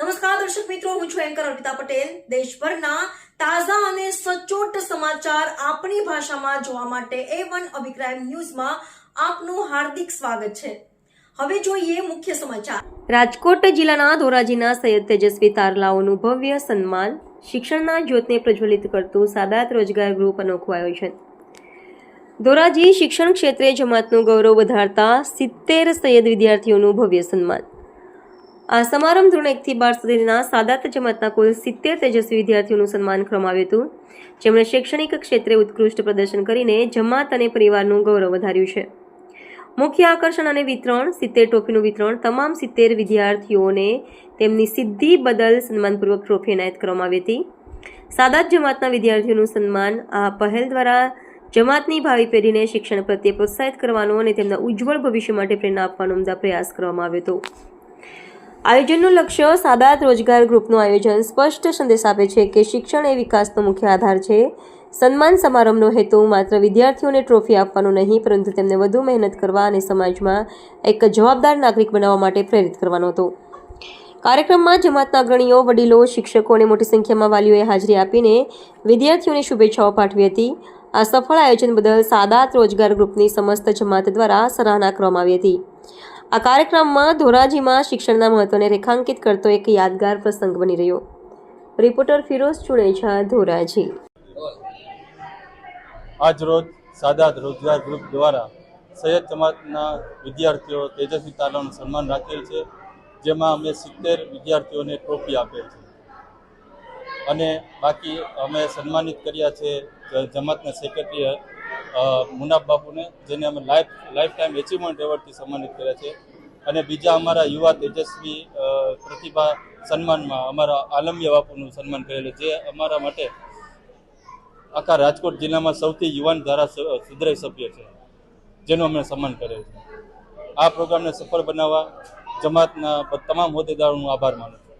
નમસ્કાર, દર્શક મિત્રો, હું છું એન્કર અર્પિતા પટેલ. દેશભરના તાજા અને સચોટ સમાચાર આપણી ભાષામાં જોવા માટે એ વન અભિપ્રાય ન્યૂઝમાં આપનું હાર્દિક સ્વાગત છે. હવે જોઈએ મુખ્ય સમાચાર. રાજકોટ જિલ્લાના ધોરાજીના સૈયદ તેજસ્વી તારલાઓનું ભવ્ય સન્માન. શિક્ષણના જ્યોતને પ્રજ્વલિત કરતું સાદાત રોજગાર ગ્રુપ અનોખું આયોજન. ધોરાજી શિક્ષણ ક્ષેત્રે જમાતનું ગૌરવ વધારતા સિત્તેર સૈયદ વિદ્યાર્થીઓનું ભવ્ય સન્માન. આ સમારંભ ધોરણ એકથી બાર સુધીના સાદાત જમાતના કુલ સિત્તેર તેજસ્વી વિદ્યાર્થીઓનું સન્માન કરવામાં આવ્યું હતું. જેમણે શૈક્ષણિક ક્ષેત્રે ઉત્કૃષ્ટ પ્રદર્શન કરીને જમાત અને પરિવારનું ગૌરવ વધાર્યું છે. મુખ્ય આકર્ષણ અને વિતરણ, સિત્તેર ટ્રોફીનું વિતરણ, તમામ સિત્તેર વિદ્યાર્થીઓને તેમની સિદ્ધિ બદલ સન્માનપૂર્વક ટ્રોફી એનાયત કરવામાં આવી હતી. સાદાત જમાતના વિદ્યાર્થીઓનું સન્માન આ પહેલ દ્વારા જમાતની ભાવિ પેઢીને શિક્ષણ પ્રત્યે પ્રોત્સાહિત કરવાનો અને તેમના ઉજ્જવળ ભવિષ્ય માટે પ્રેરણા આપવાનો ઉમદા પ્રયાસ કરવામાં આવ્યો હતો. આયોજનનું લક્ષ્ય સાદાત રોજગાર ગ્રુપનું આયોજન સ્પષ્ટ સંદેશ આપે છે કે શિક્ષણ એ વિકાસનો મુખ્ય આધાર છે. સન્માન સમારંભનો હેતુ માત્ર વિદ્યાર્થીઓને ટ્રોફી આપવાનો નહીં, પરંતુ તેમને વધુ મહેનત કરવા અને સમાજમાં એક જવાબદાર નાગરિક બનાવવા માટે પ્રેરિત કરવાનો હતો. કાર્યક્રમમાં જમાતના અગ્રણીઓ, વડીલો, શિક્ષકો અને મોટી સંખ્યામાં વાલીઓએ હાજરી આપીને વિદ્યાર્થીઓને શુભેચ્છાઓ પાઠવી હતી. આ સફળ આયોજન બદલ સાદાત રોજગાર ગ્રુપની સમસ્ત જમાત દ્વારા સરાહના કરવામાં આવી હતી. આ કાર્યક્રમમાં ધોરાજીમાં શિક્ષણના મહત્વને રેખાંકિત કરતો એક યાદગાર પ્રસંગ બની રહ્યો. રિપોર્ટર ફિરોઝ ચુણેજા, ધોરાજી. આજ રોજ સાદાત રોજગાર ગ્રુપ દ્વારા સૈયદ જમાતના વિદ્યાર્થીઓ તેજસ્વી તાલાનું સન્માન રાખેલ છે, જેમાં અમે સિત્તેર વિદ્યાર્થીઓને ટ્રોફી આપેલ છે. અને બાકી અમે સન્માનિત કર્યા છે જમાતના સેક્રેટરી મુનાફ બાપુને, જેને અમે લાઈફ લાઈફ ટાઈમ એચિવમેન્ટ એવોર્ડથી સન્માનિત કર્યા છે. અને બીજા અમારા યુવા તેજસ્વી પ્રતિભા સન્માનમાં અમારા આલમ્ય બાપુનું સન્માન કરેલું જે અમારા માટે આખા રાજકોટ જિલ્લામાં સૌથી યુવાન ધારા સુધરાઈ સભ્ય છે, જેનું અમે સન્માન કરેલ છે. આ પ્રોગ્રામને સફળ બનાવવા જમાતના તમામ હોદ્દેદારોનો આભાર માનું છું.